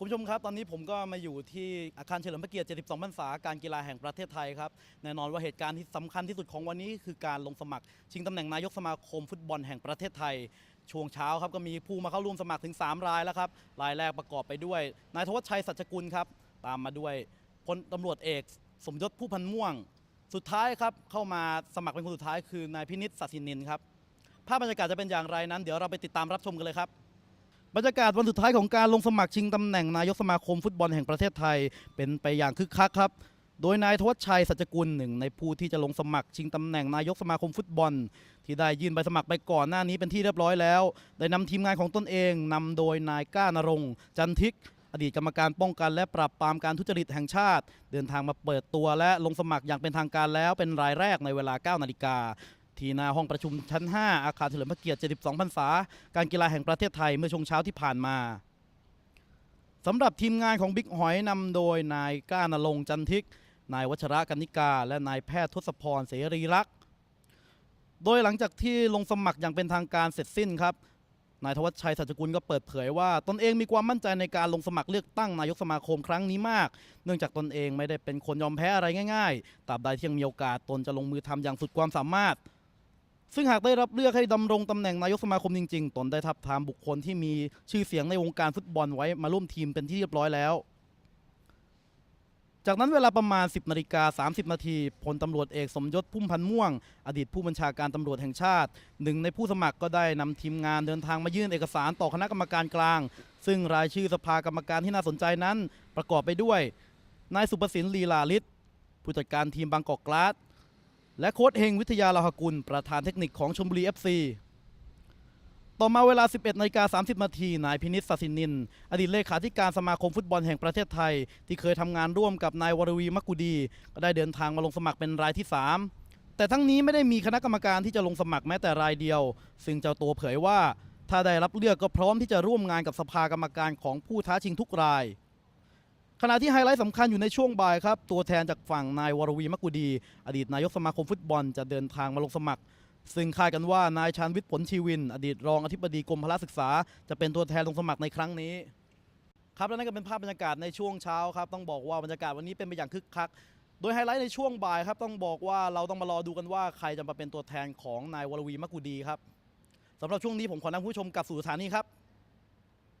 คุณผู้ชมครับ ตอนนี้ผมก็มาอยู่ที่อาคารเฉลิมพระเกียรติ 72 พรรษา การกีฬาแห่งประเทศไทยครับ แน่นอนว่าเหตุการณ์ที่สำคัญที่สุดของวันนี้คือการลงสมัคร ชิงตำแหน่งนายกสมาคมฟุตบอลแห่งประเทศไทย ช่วงเช้าครับก็มีผู้มาเข้าร่วมสมัครถึง 3 รายแล้วครับ รายแรกประกอบไปด้วย นายธวัชชัยสัจจกุลครับ ตามมาด้วยพลตำรวจเอก สมยศผู้พันม่วง สุดท้ายครับเข้ามาสมัครเป็นคนสุดท้ายคือนายพินิษสัสินินครับ ภาพบรรยากาศจะเป็นอย่างไรนั้น เดี๋ยวเราไปติดตามรับชมกันเลยครับ บรรยากาศวันสุดท้ายของการลงสมัครชิงตำแหน่งนายกสมาคมฟุตบอลแห่งประเทศไทย เป็นไปอย่างคึกคักครับ โดยนายทวัชชัยสัจจกุลหนึ่งในผู้ที่จะลงสมัครชิงตำแหน่งนายกสมาคมฟุตบอล ที่ได้ยื่นใบสมัครไปก่อนหน้านี้เป็นที่เรียบร้อยแล้ว ได้นำทีมงานของตนเองนำโดยนายก้านรงจันทิก อดีตกรรมการป้องกันและปราบปรามการทุจริตแห่งชาติ เดินทางมาเปิดตัวและลงสมัครอย่างเป็นทางการแล้วเป็นรายแรกในเวลา 9 นาฬิกา ที่หน้าห้องประชุมชั้น 5 อาคารเฉลิมพระเกียรติ 72 พรรษา การกีฬาแห่งประเทศไทยเมื่อช่วงเช้าที่ผ่านมาสำหรับทีมงานของบิ๊กหอยนำโดยนายก้านรงจันทิก นายวัชระกันนิกา และนายแพทย์ทศพรเสรีรักษ์โดยหลังจากที่ลงสมัครอย่างเป็นทางการเสร็จสิ้นครับนายธวัชชัยสัจกุลก็เปิดเผยว่าตนเองมีความมั่นใจในการลงสมัครเลือกตั้งนายกสมาคมครั้งนี้มาก เนื่องจากตนเองไม่ได้เป็นคนยอมแพ้อะไรง่ายๆตราบใดที่ยังมีโอกาสตนจะลงมือทำอย่างสุดความสามารถ ซึ่งหากได้รับเลือกให้ดำรงตำแหน่งนายกสมาคมจริงๆ ตนได้ทับทามบุคคลที่มีชื่อเสียงในวงการฟุตบอลไว้มาร่วมทีมเป็นที่เรียบร้อยแล้ว จากนั้นเวลาประมาณ 10นาฬิกา30 นาทีพลตำรวจเอกสมยศพุ่มพันธ์ม่วง อดีตผู้บัญชาการตำรวจแห่งชาติ หนึ่งในผู้สมัครก็ได้นำทีมงานเดินทางมายื่นเอกสารต่อคณะกรรมการกลาง ซึ่งรายชื่อสภากรรมการที่น่าสนใจนั้น ประกอบไปด้วยนายสุประสินลีลาลิศผู้จัดการทีมบางกอกกลาส และโค้ชเฮงวิทยาลาหกุล ประธานเทคนิคของชลบุรี FC ต่อมาเวลา 11นาฬิกา30นาทีนายพินิษศสินิน อดีตเลขาธิการสมาคมฟุตบอลแห่งประเทศไทย ที่เคยทำงานร่วมกับนายวรวีมักกุดี ก็ได้เดินทางมาลงสมัครเป็นรายที่ 3 แต่ทั้งนี้ไม่ได้มีคณะกรรมการที่จะลงสมัครแม้แต่รายเดียว ซึ่งเจ้าตัวเผยว่า ถ้าได้รับเลือกก็พร้อมที่จะร่วมงานกับสภากรรมการของผู้ท้าชิงทุกราย ขณะที่ไฮไลท์สำคัญอยู่ในช่วงบ่ายครับ ตัวแทนจากฝั่งนายวรวีมักกุดี อดีตนายกสมาคมฟุตบอลจะเดินทางมาลงสมัคร ซึ่งคาดกันว่านายชาญวิทย์ผลชีวิน อดีตรองอธิบดีกรมพละศึกษา จะเป็นตัวแทนลงสมัครในครั้งนี้ ครับและนั่นก็เป็นภาพบรรยากาศในช่วงเช้าครับ ต้องบอกว่าบรรยากาศวันนี้เป็นไปอย่างคึกคัก โดยไฮไลท์ในช่วงบ่ายครับต้องบอกว่าเราต้องมารอดูกันว่าใครจะมาเป็นตัวแทนของนายวรวีมักกุดีครับสำหรับช่วงนี้ผมขอนำผู้ชมกลับสู่สถานีครับ